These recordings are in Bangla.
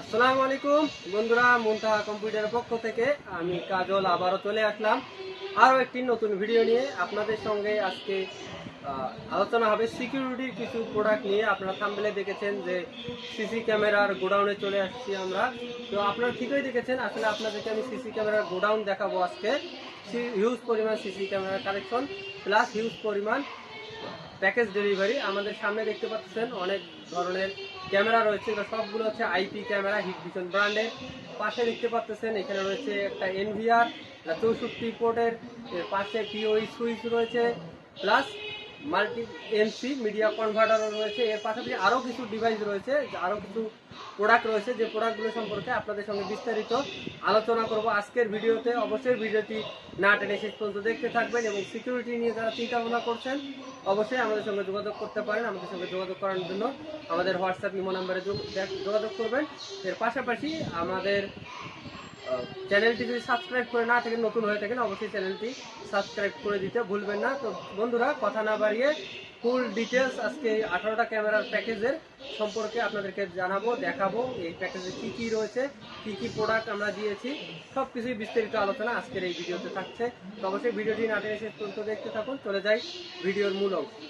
আসসালামু আলাইকুম। বন্ধুরা, মুনতাহা কম্পিউটারের পক্ষ থেকে আমি কাজল আবারও চলে আসলাম। আরও একটি নতুন ভিডিও নিয়ে আপনাদের সঙ্গে আজকে আলোচনা হবে সিকিউরিটির কিছু প্রোডাক্ট নিয়ে। আপনারা থাম্বেলে দেখেছেন যে সিসি ক্যামেরার গোডাউনে চলে আসছি আমরা। তো আপনারা ঠিকই দেখেছেন, আসলে আপনাদেরকে আমি সিসি ক্যামেরার গোডাউন দেখাবো আজকে। হিউজ পরিমাণ সিসি ক্যামেরার কালেকশন প্লাস হিউজ পরিমাণ প্যাকেজ ডেলিভারি আমাদের সামনে দেখতে পাচ্ছেন, অনেক ধরনের ক্যামেরা রয়েছে, এগুলো সবগুলো হচ্ছে আইপি ক্যামেরা, হিট ভিশন ব্র্যান্ডের। পাশে দেখতে পাচ্ছেন, এখানে রয়েছে একটা এনভিআর চৌষট্টি পোর্টের, এর পাশে পিওই সুইচ রয়েছে, প্লাস মাল্টি এমসি মিডিয়া কনভার্টারও রয়েছে। এর পাশাপাশি আরও কিছু ডিভাইস রয়েছে, আরও কিছু প্রোডাক্ট রয়েছে। যে প্রোডাক্টগুলো সম্পর্কে আপনাদের সঙ্গে বিস্তারিত আলোচনা করব আজকের ভিডিওতে। অবশ্যই ভিডিওটি না টেনে শেষ পর্যন্ত দেখতে থাকবেন এবং সিকিউরিটি নিয়ে যারা চিন্তা ভাবনা করছেন, অবশ্যই আমাদের সঙ্গে যোগাযোগ করতে পারেন। আমাদের সঙ্গে যোগাযোগ করার জন্য আমাদের হোয়াটসঅ্যাপ ইমো নাম্বারে যোগ- যোগাযোগ করবেন। এর পাশাপাশি আমাদের চ্যানেলটি যদি সাবস্ক্রাইব করে না থাকেন, নতুন হয়ে থাকেন, অবশ্যই চ্যানেলটি সাবস্ক্রাইব করে দিতে ভুলবেন না। তো বন্ধুরা, কথা না বাড়িয়ে ফুল ডিটেলস আজকে আঠারোটা ক্যামেরার প্যাকেজের সম্পর্কে আপনাদেরকে জানাব, দেখাবো, এই প্যাকেজে কি কি রয়েছে, কি কি প্রোডাক্ট আমরা দিয়েছি সব কিছুই বিস্তারিত আলোচনা আজকের এই ভিডিওতে থাকছে। তো অবশ্যই ভিডিওটি না টেনে শেষ পর্যন্ত দেখতে থাকুন। চলে যাই ভিডিওর মূল অংশ।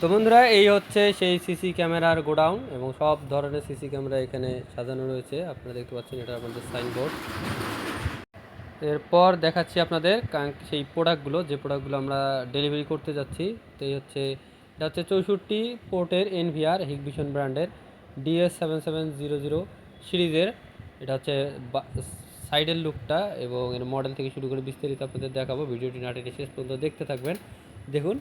তো বন্ধুরা, এই হচ্ছে সেই সিসি ক্যামেরার গোডাউন এবং সব ধরনের সিসি ক্যামেরা এখানে সাজানো রয়েছে। আপনারা দেখতে পাচ্ছেন, এটা আমাদের সাইনবোর্ড এরপর দেখাচ্ছি আপনাদের সেই প্রোডাক্টগুলো যে প্রোডাক্টগুলো আমরা ডেলিভারি করতে যাচ্ছি। তো এই হচ্ছে, এটা হচ্ছে চৌষট্টি পোর্টের এনভিআর, হিগভিশন ব্র্যান্ডের DS seven seven zero zero সিরিজের। এটা হচ্ছে সাইডের লুকটা এবং এর মডেল থেকে শুরু করে বিস্তারিত আপনাদের দেখাবো। ভিডিওটি না টেনে শেষ পর্যন্ত দেখতে থাকবেন। দেখুন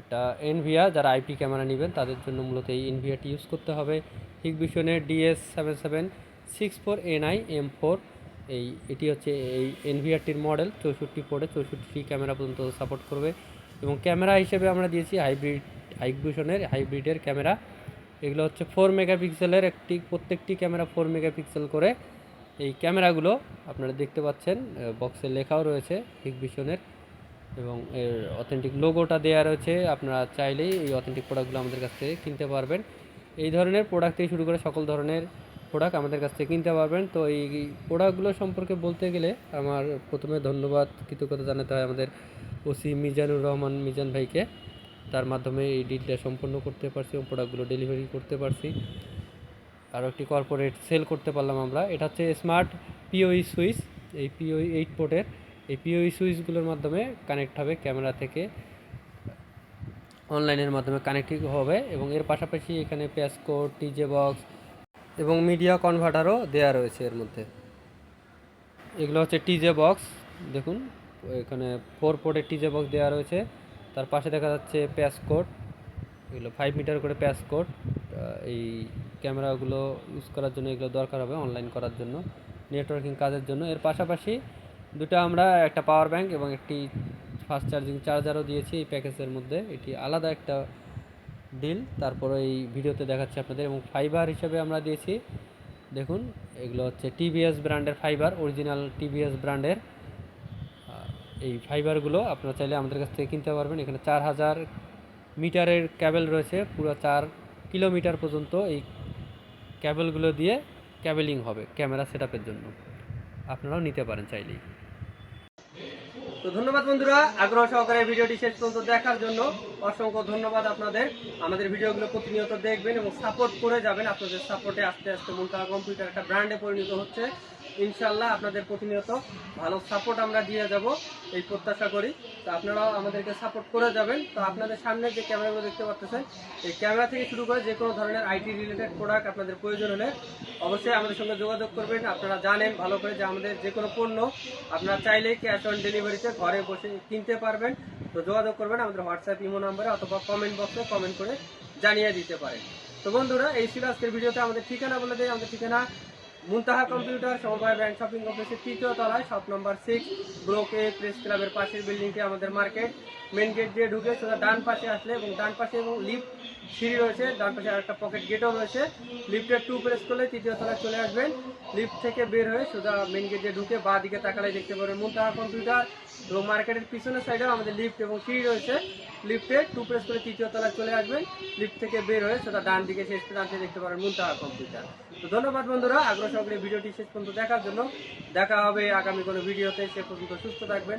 এটা এনভিআর যারা আইপি ক্যামেরা নেবেন, তাদের জন্য মূলত এই এনভিআরটি ইউজ করতে হবে। হিগভিশনের DS seven seven six four N I M four এই, এটি হচ্ছে এই এনভিআরটির মডেল চৌষট্টি ফোরে চৌষট্টি ক্যামেরা পর্যন্ত সাপোর্ট করবে। এবং ক্যামেরা হিসেবে আমরা দিয়েছি হাইব্রিড হাইভিশনের হাইব্রিডের ক্যামেরা। এগুলো হচ্ছে ফোর মেগাপিক্সেলের একটি, প্রত্যেকটি ক্যামেরা ফোর মেগাপিক্সেল করে। এই ক্যামেরাগুলো আপনারা দেখতে পাচ্ছেন বক্সে লেখাও রয়েছে হিগভিশনের। এবং এর অথেন্টিক লোগোটা দেওয়া রয়েছে। আপনারা চাইলেই এই অথেন্টিক প্রোডাক্টগুলো আমাদের কাছ থেকে কিনতে পারবেন। এই ধরনের প্রোডাক্ট থেকে শুরু করে সকল ধরনের প্রোডাক্ট আমাদের কাছ থেকে কিনতে পারবেন। তো এই প্রোডাক্টগুলো সম্পর্কে বলতে গেলে আমার প্রথমে ধন্যবাদ, কৃতজ্ঞতা জানাতে হয় আমাদের ওসি মিজানুর রহমান মিজান ভাইকে। তার মাধ্যমে এই ডিলটা সম্পন্ন করতে পারছি এবং প্রোডাক্টগুলো ডেলিভারি করতে পারছি। আরও একটি কর্পোরেট সেল করতে পারলাম আমরা। এটা হচ্ছে স্মার্ট পিওই সুইচ এই পিওই এইট পোর্টের এই পিওই সুইচগুলোর মাধ্যমে কানেক্ট হবে ক্যামেরা থেকে অনলাইনের মাধ্যমে কানেক্টিং হবে এবং এর পাশাপাশি এখানে প্যাসকোড টিজে বক্স এবং মিডিয়া কনভার্টারও দেওয়া রয়েছে এর মধ্যে। এগুলো হচ্ছে টিজে বক্স দেখুন, এখানে ফোর পোর্টের টিজে বক্স দেওয়া রয়েছে, তার পাশে দেখা যাচ্ছে প্যাসকোড এগুলো ফাইভ মিটার করে প্যাসকোড এই ক্যামেরাগুলো ইউজ করার জন্য এগুলো দরকার হবে অনলাইন করার জন্য নেটওয়ার্কিং কাজের জন্য। এর পাশাপাশি দুটো আমরা একটা পাওয়ার ব্যাংক এবং একটি ফাস্ট চার্জিং চার্জারও দিয়েছি এই প্যাকেজের মধ্যে। এটি আলাদা একটা ডিল তারপরে এই ভিডিওতে দেখাচ্ছি আপনাদের। এবং ফাইবার হিসেবে আমরা দিয়েছি, দেখুন, এগুলো হচ্ছে টিভিএস ব্র্যান্ডের ফাইবার অরিজিনাল টিভিএস ব্র্যান্ডের। এই ফাইবারগুলো আপনারা চাইলে আমাদের কাছ থেকে কিনতে পারবেন। এখানে চার হাজার মিটারের ক্যাবেল রয়েছে, পুরো চার কিলোমিটার পর্যন্ত এই ক্যাবেলগুলো দিয়ে ক্যাবেলিং হবে ক্যামেরা সেট জন্য। আপনারাও নিতে পারেন চাইলেই। তো ধন্যবাদ বন্ধুরা, আগ্রহ সহকারে ভিডিওটি শেষ পর্যন্ত দেখার জন্য অসংখ্য ধন্যবাদ আপনাদের। আমাদের ভিডিওগুলো প্রতিনিয়ত দেখবেন এবং সাপোর্ট করে যাবেন। আপনাদের সাপোর্টে আস্তে আস্তে মুলতাহা কম্পিউটার একটা ব্র্যান্ডে পরিণত হচ্ছে। ইনশাল্লাহ আপনাদের প্রতিনিয়ত ভালো সাপোর্ট আমরা দিয়ে যাব, এই প্রত্যাশা করি। তো আপনারাও আমাদেরকে সাপোর্ট করে যাবেন। তো আপনাদের সামনে যে ক্যামেরাগুলো দেখতে পাচ্ছেন এই ক্যামেরা থেকে শুরু করে যে কোনো ধরনের আইটি রিলেটেড প্রোডাক্ট আপনাদের প্রয়োজন হলে অবশ্যই আমাদের সঙ্গে যোগাযোগ করবেন। আপনারা জানেন ভালো করে যে আমাদের যে কোনো পণ্য আপনারা চাইলেই ক্যাশ অন ডেলিভারিতে ঘরে বসে কিনতে পারবেন। তো যোগাযোগ করবেন আমাদের হোয়াটসঅ্যাপ ইমো নাম্বারে অথবা কমেন্ট বক্সে কমেন্ট করে জানিয়ে দিতে পারেন। তো বন্ধুরা, এই ছিল আজকের ভিডিওতে। আমাদের ঠিকানা বলে দেয় আমাদের ঠিকানা মুনতাহা কম্পিউটার, সমবায় ব্যাংক, শপিং কমপ্লেক্সের তৃতীয় তলায়, শপ নম্বর সিক্স ব্লকে প্রেস ক্লাবের পাশের বিল্ডিংটি আমাদের মার্কেট মেন গেট দিয়ে ঢুকে সোজা ডান পাশে আসলে এবং ডান পাশে এবং লিফট সিঁড়ি রয়েছে। ডান পাশে আরেকটা পকেট গেটও রয়েছে। লিফটের টু প্রেস করলে তৃতীয় তলায় চলে আসবেন। লিফট থেকে বের হয়ে সোজা মেন গেট দিয়ে ঢুকে বা দিকে তাকালে দেখতে পাবেন মুনতাহা কম্পিউটার এবং মার্কেটের পিছনের সাইডেও আমাদের লিফট এবং সিঁড়ি রয়েছে। লিফটে টু প্রেস করে তৃতীয় তলায় চলে আসবেন। লিফট থেকে বের হয়ে সোজা ডান দিকে শেষ প্রান্তে দেখতে পারেন মুনতাহা কম্পিউটার তো ধন্যবাদ বন্ধুরা, আগ্রহ সহকারে ভিডিওটি শেষ পর্যন্ত দেখার জন্য। দেখা হবে আগামী কোনো ভিডিওতে। সে পর্যন্ত সুস্থ থাকবেন।